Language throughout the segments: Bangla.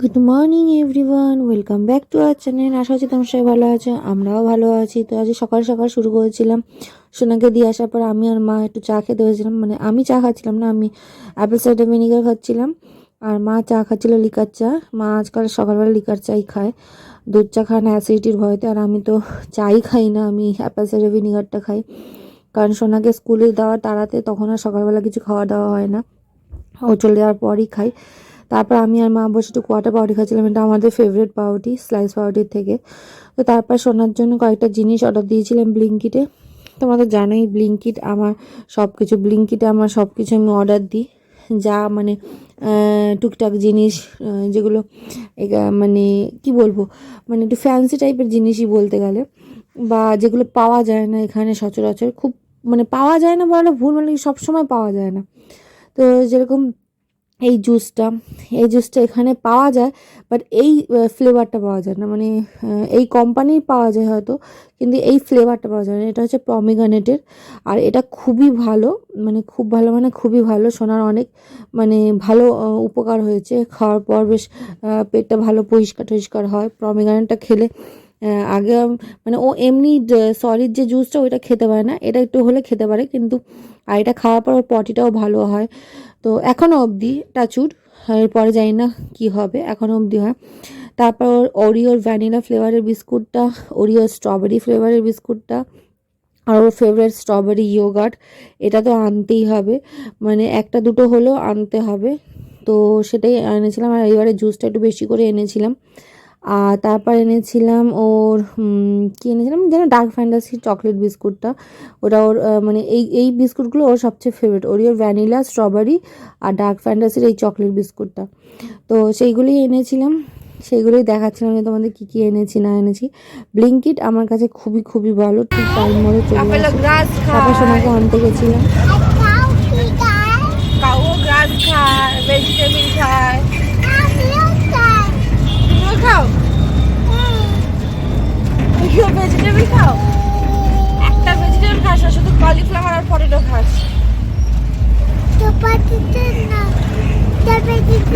Good morning everyone welcome back to our channel আশা করছি তোমার সবাই ভালো আছে, আমরাও ভালো আছি। তো আজ সকাল সকাল শুরু করেছিলাম। সোনাকে দিয়ে আসার পর আমি আর মা একটু চা খেতে হয়েছিলাম মানে আমি চা খাচ্ছিলাম না, আমি অ্যাপেল সাইডার ভিনিগার খাচ্ছিলাম। আর মা চা খাচ্ছিল লিকার চা। মা আজকাল সকালবেলা লিকার চাই খায়। দুধ চা খায় না অ্যাসিডিটির ভয়তে। আর আমি তো চাই খাই না, আমি অ্যাপেল সাইডার ভিনিগারটা খাই। কারণ সোনাকে স্কুলে দেওয়া তাড়াতে তখন আর সকালবেলা কিছু খাওয়া দাওয়া হয় না। ও চলে যাওয়ার পরই খাই তারপর আমি আর মা বসে একটু কোয়াটার পাউরুটি খাচ্ছিলাম। এটা আমাদের ফেভারিট পাউরুটি স্লাইস পাউরুটির থেকে। তো তারপর শোনার জন্য কয়েকটা জিনিস অর্ডার দিয়েছিলাম ব্লিঙ্কিটে তোমাদের জানোই ব্লিঙ্কিট আমার সব কিছু ব্লিঙ্কিটে আমার সব কিছু আমি অর্ডার দিই। যা মানে টুকটাক জিনিস যেগুলো মানে কি বলব? মানে একটু ফ্যান্সি টাইপের জিনিসই বলতে গেলে। বা যেগুলো পাওয়া যায় না এখানে সচরাচর। খুব মানে পাওয়া যায় না বলে ভুল মানে সবসময় পাওয়া যায় না। তো যেরকম এই জুসটা এই জুসটা এখানে পাওয়া যায় বাট এই ফ্লেভারটা পাওয়া যায় না। মানে এই কোম্পানির পাওয়া যায় হয়তো, কিন্তু এই ফ্লেভারটা পাওয়া যায় না। এটা হচ্ছে প্রমিগানেটের আর এটা খুবই ভালো মানে খুব ভালো মানে খুবই ভালো, সোনার অনেক মানে ভালো উপকার হয়েছে। খাওয়ার পর বেশ পেটটা ভালো পরিষ্কার টরিষ্কার হয়। প্রমিগানেটটা খেলে আগে মানে ও এমনি সলিড যে জুসটা ওইটা খেতে পারে না, এটা একটু হলে খেতে পারে, কিন্তু আর এটা খাওয়ার পর ওর পটিটাও ভালো হয়। তো এখনও অবধি টাচুড এরপরে জানি না কি হবে এখনও অবধি হয়। তারপর ওর ওরিওর ভ্যানিলা ফ্লেভারের বিস্কুটটা ওরিও স্ট্রবেরি ফ্লেভারের বিস্কুটটা, আর ওর ফেভারিট স্ট্রবেরি ইয়োগার্ট এটা তো আনতেই হবে। মানে একটা দুটো হলেও আনতে হবে। তো সেটাই এনেছিলাম, আর এবারে জুসটা একটু বেশি করে এনেছিলাম। আর তারপর এনেছিলাম ওর কি এনেছিলাম যেন ডার্ক ফ্যান্টাসি চকলেট বিস্কুটটা ওটা ওর মানে এই এই বিস্কুটগুলো ওর সবচেয়ে ফেভারিট ওরিও ভ্যানিলা স্ট্রবেরি আর ডার্ক ফ্যান্টাসির এই চকলেট বিস্কুটটা তো সেইগুলোই এনেছিলাম। সেইগুলোই দেখাচ্ছিলাম যে তোমাদের কী কী এনেছি না এনেছি। ব্লিঙ্কিট আমার কাছে খুবই খুবই ভালো। ঠিক টাইম মতো চলে আসে। সোনাকে আনতে গেছিলাম। কাউ গ্রাস খায় ভেজিটেবল খায়।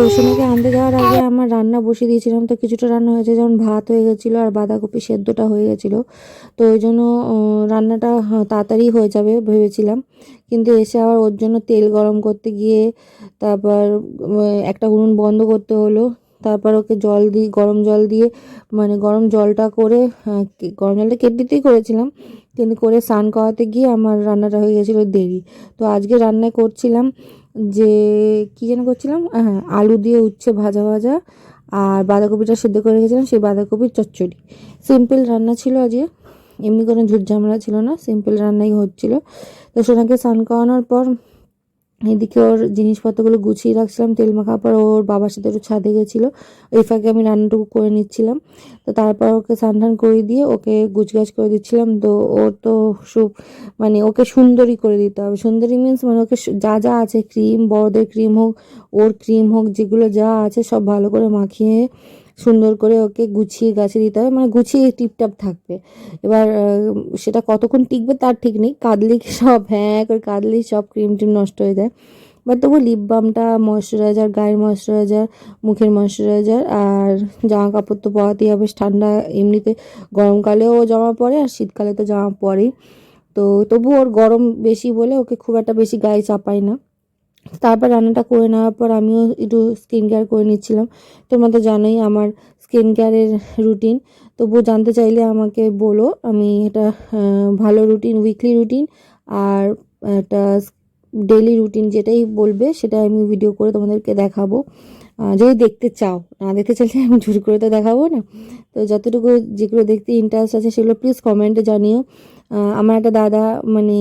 তো সোনাকে আনতে যাওয়ার আগে আমার রান্না বসিয়ে দিয়েছিলাম তো কিছুটা রান্না হয়েছে যেমন ভাত হয়ে গেছিল আর বাঁধাকপি সেদ্ধটা হয়ে গেছিল। তো ওই জন্য রান্নাটা হ্যাঁ, তাড়াতাড়ি হয়ে যাবে ভেবেছিলাম। কিন্তু এসে আবার ওর জন্য তেল গরম করতে গিয়ে তারপর একটা উনুন বন্ধ করতে হলো। তারপর ওকে জল দিই গরম জল দিয়ে মানে গরম জলটা করে আহ, গরম জলটা কেটলিতেই করেছিলাম। কিন্তু করে স্নান করাতে গিয়ে আমার রান্নাটা হয়ে গেছিল দেরি। তো আজকে রান্না করছিলাম যে, কী যেন করছিলাম? হ্যাঁ আলু দিয়ে উচ্ছে ভাজা ভাজা আর বাঁধাকপিটা সেদ্ধ করে রেখেছিলাম, সেই বাঁধাকপির চচ্চড়ি। সিম্পল রান্না ছিল আজকে। এমনি কোনো ঝুট ঝামেলা ছিল না সিম্পল রান্নাই হচ্ছিল। তো সোনাকে স্নান করানোর পর এদিকে ওর জিনিসপত্রগুলো গুছিয়ে রাখছিলাম, তেল মাখার পর ওর বাবার সাথে একটু ছাদে গেছিল। ওই ফাঁকে আমি রান্নাটুকু করে নিচ্ছিলাম। তো তারপর ওকে স্নান করে দিয়ে ওকে গুছগাছ করে দিচ্ছিলাম। তো ওর তো সু মানে ওকে সুন্দরী করে দিতে হবে। সুন্দরী মিন্স মানে ওকে যা যা আছে, ক্রিম, বড়দের ক্রিম হোক, ওর ক্রিম হোক, যেগুলো যা আছে সব ভালো করে মাখিয়ে সুন্দর করে ওকে গুছিয়ে গাছে দিতে হবে মানে গুছিয়ে টিপটাপ থাকবে। এবার সেটা কতক্ষণ টিকবে তার ঠিক নেই। কাঁদলি সব হ্যাঁ করে কাঁদলি সব ক্রিম টিম নষ্ট হয়ে যায়। বাট তবু লিপ বামটা ময়শ্চারাইজার গায়ের ময়শ্চারাইজার মুখের ময়শ্চারাইজার আর জামা কাপড় তো পরাতেই হবে। ঠান্ডা এমনিতে গরমকালেও জামা পরে আর শীতকালে তো জামা পরেই। তো তবু ওর গরম বেশি বলে ওকে খুব একটা বেশি গায়ে চাপাই না। তারপর রান্নাটা করে নেওয়ার পর আমিও একটু স্কিন কেয়ার করে নিচ্ছিলাম। তোমরা তো জানোই আমার স্কিন কেয়ারের রুটিন তবুও জানতে চাইলে আমাকে বলো, আমি এটা ভালো রুটিন উইকলি রুটিন আর একটা ডেলি রুটিন যেটাই বলবে সেটা আমি ভিডিও করে তোমাদেরকে দেখাবো। যদি দেখতে চাও, না দেখতে চাইলে আমি জোর করে তো দেখাবো না। তো যতটুকু যেগুলো দেখতে ইন্টারেস্ট আছে সেগুলো প্লিজ কমেন্টে জানিও। আমার একটা দাদা মানে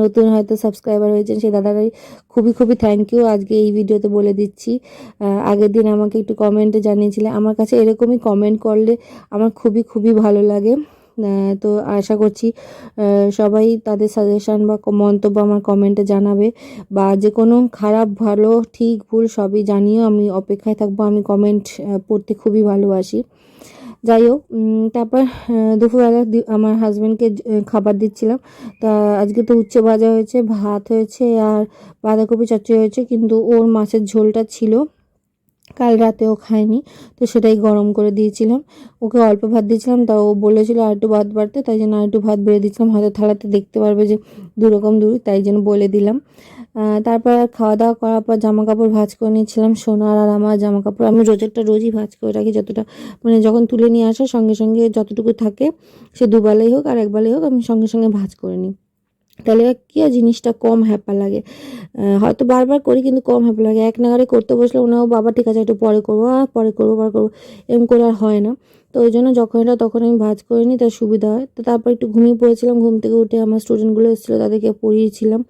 নতুন হয়তো সাবস্ক্রাইবার হয়েছেন, সেই দাদারাই খুবই খুবই থ্যাংক ইউ আজকে এই ভিডিওতে বলে দিচ্ছি। আগের দিন আমাকে একটু কমেন্টে জানিয়েছিলে। আমার কাছে এরকমই কমেন্ট করলে আমার খুবই খুবই ভালো লাগে। তো আশা করছি সবাই তাদের সাজেশন বা মন্তব্য আমার কমেন্টে জানাবে বা যে কোনো খারাপ, ভালো, ঠিক, ভুল সবই জানিও। আমি অপেক্ষায় থাকব, আমি কমেন্ট পড়তে খুবই ভালোবাসি। যাই হোক তারপর দুপুরবেলা আমার হাজব্যান্ডকে খাবার দিচ্ছিলাম। তা আজকে তো উচ্চ ভাজা হয়েছে, ভাত হয়েছে আর বাঁধাকপি চচ্চড়ি হয়েছে, কিন্তু ওর মাছের ঝোলটা ছিল। কাল রাতেও খায়নি। তো সেটাই গরম করে দিয়েছিলাম। ওকে অল্প ভাত দিয়েছিলাম তা ও বলেছিল আর একটু ভাত বাড়তে, তাই জন্য আর একটু ভাত বেড়ে দিয়েছিলাম। হয়তো থালাতে দেখতে পারবে যে দু রকম দূর, তাই জন্য বলে দিলাম। তারপর খাওয়া দাওয়া করার পর জামা কাপড় ভাঁজ করে নিয়েছিলাম, সোনার আর আমার জামা কাপড় আমি রোজেরটা রোজই ভাঁজ করে রাখি যতটা মানে যখন তুলে নিয়ে আসা সঙ্গে সঙ্গে যতটুকু থাকে, সে দুবেলাই হোক আর একবেলাই হোক আমি সঙ্গে সঙ্গে ভাঁজ করে নিই। তাহলে কি জিনিসটা কম হ্যাপা লাগে? হয়তো বারবার করি কিন্তু কম হ্যাপা লাগে। এক নাগারে করতে বসলে ওনাও বাবা, ঠিক আছে, একটু পরে করব পরে করব পরে করব। এরকম করে আর হয় না। তো ওই জন্য যখন এটা তখন আমি ভাজ করে নিই, তার সুবিধা হয়। তো তারপর একটু ঘুমিয়ে পড়েছিলাম, ঘুম থেকে উঠে আমার স্টুডেন্টগুলো এসেছিল, তাদেরকে পড়িয়েছিলাম।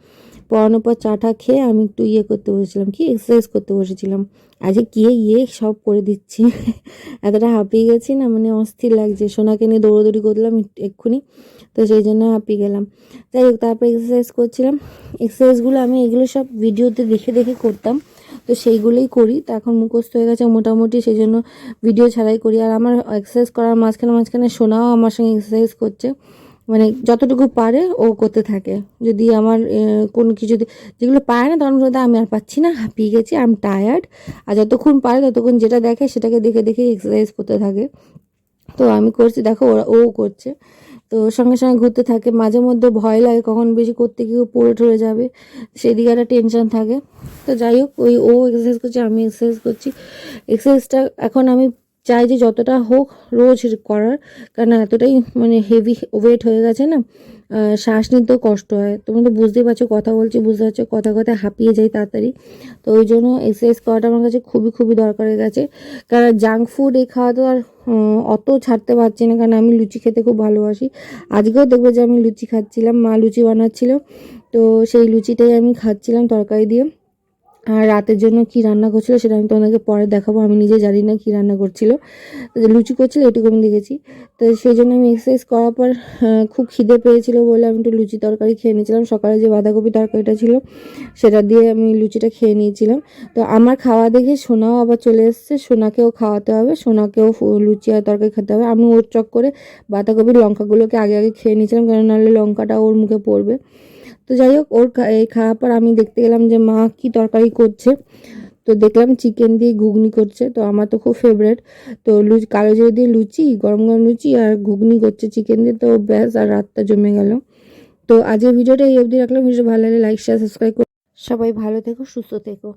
পড়ানোর পর চাটা খেয়ে আমি একটু ইয়ে করতে বসেছিলাম, কি এক্সারসাইজ করতে বসেছিলাম। আজকে গিয়ে ইয়ে সব করে দিচ্ছি। এতটা হাঁপিয়ে গেছি না মানে অস্থির লাগছে। সোনাকে নিয়ে দৌড়োদৌড়ি করলাম এক্ষুনি। তো সেই জন্য হাঁপিয়ে গেলাম। যাই হোক, তারপর এক্সারসাইজ করছিলাম। এক্সারসাইজগুলো আমি এগুলো সব ভিডিওতে দেখে দেখে করতাম। তো সেইগুলোই করি। তো এখন মুখস্থ হয়ে গেছে মোটামুটি, সেই জন্য ভিডিও ছাড়াই করি। আর আমার এক্সারসাইজ করার মাঝখানে মাঝখানে সোনাও আমার সঙ্গে এক্সারসাইজ করছে। মানে যতটুকু পারে ও করতে থাকে। যদি আমার কোনো কিছু যেগুলো পারে না, তখন বলতে আমি আর পাচ্ছি না, হাঁপিয়ে গেছি আই এম টায়ার্ড আর যতক্ষণ পারে, ততক্ষণ যেটা দেখে সেটাকে দেখে দেখে এক্সারসাইজ করতে থাকে। তো আমি করছি, দেখো ওরা, ও করছে। তো সঙ্গে সঙ্গে ঘুরতে থাকে, মাঝে মধ্যে ভয় লাগে কখন বেশি করতে গিয়ে পড়ে টরে যাবে, সেদিকে একটা টেনশন থাকে। তো যাই হোক, ওই ও এক্সারসাইজ করছে, আমি এক্সারসাইজ করছি। এক্সারসাইজটা এখন আমি চাই যে যতটা হোক রোজ করার, কারণ এতটাই মানে হেভি ওয়েট হয়ে গেছে না শ্বাস নিতেও কষ্ট হয়। তোমরা তো বুঝতেই পারছ, কথা বলছি, বুঝতে পারছ, কথা কথা হাঁপিয়ে যাই তাড়াতাড়ি। তো ওই জন্য এক্সারসাইজ করাটা আমার কাছে খুবই খুবই দরকার হয়ে গেছে। কারণ জাঙ্ক ফুড এই খাওয়া তো আর অত ছাড়তে পারছি না, কারণ আমি লুচি খেতে খুব ভালোবাসি। আজকেও দেখবে যে আমি লুচি খাচ্ছিলাম, মা লুচি বানাচ্ছিল, তো সেই লুচিটাই আমি খাচ্ছিলাম তরকারি দিয়ে। আর রাতের জন্য কি রান্না করছিল সেটা আমি তোমাদেরকে পরে দেখাবো। আমি নিজে জানি না কি রান্না করছিল। লুচি করছিল, এটুকু আমি দেখেছি। তো সেই জন্য আমি এক্সারসাইজ করার পর খুব খিদে পেয়েছিল বলে আমি একটু লুচি তরকারি খেয়ে নিয়েছিলাম। সকালে যে বাঁধাকপি তরকারিটা ছিল, সেটা দিয়ে আমি লুচিটা খেয়ে নিয়েছিলাম। তো আমার খাওয়া দেখে সোনাও আবার চলে এসছে। সোনাকেও খাওয়াতে হবে, সোনাকেও লুচি আর তরকারি খেতে হবে। আমি ওর চক করে বাঁধাকপির লঙ্কাগুলোকে আগে আগে খেয়ে নিয়েছিলাম কারণ নাহলে লঙ্কাটা ওর মুখে পড়বে। তো যাই হোক, ওর খাওয়ার পর আমি দেখতে গেলাম যে মা কি তরকারি করছে। তো দেখলাম চিকেন দিয়ে ঘুগনি করছে, তো আমার তো খুব ফেভারেট তো লুচি কালো জিরে দিয়ে লুচি, গরম গরম লুচি আর ঘুগনি করছে চিকেন দিয়ে, তো ব্যাস আর রাতটা জমে গেল। তো আজকের ভিডিওটা এই অবধি রাখলাম। ভিডিও ভালো লাগলে লাইক শেয়ার সাবস্ক্রাইব সবাই ভালো থেকো, সুস্থ থেকো।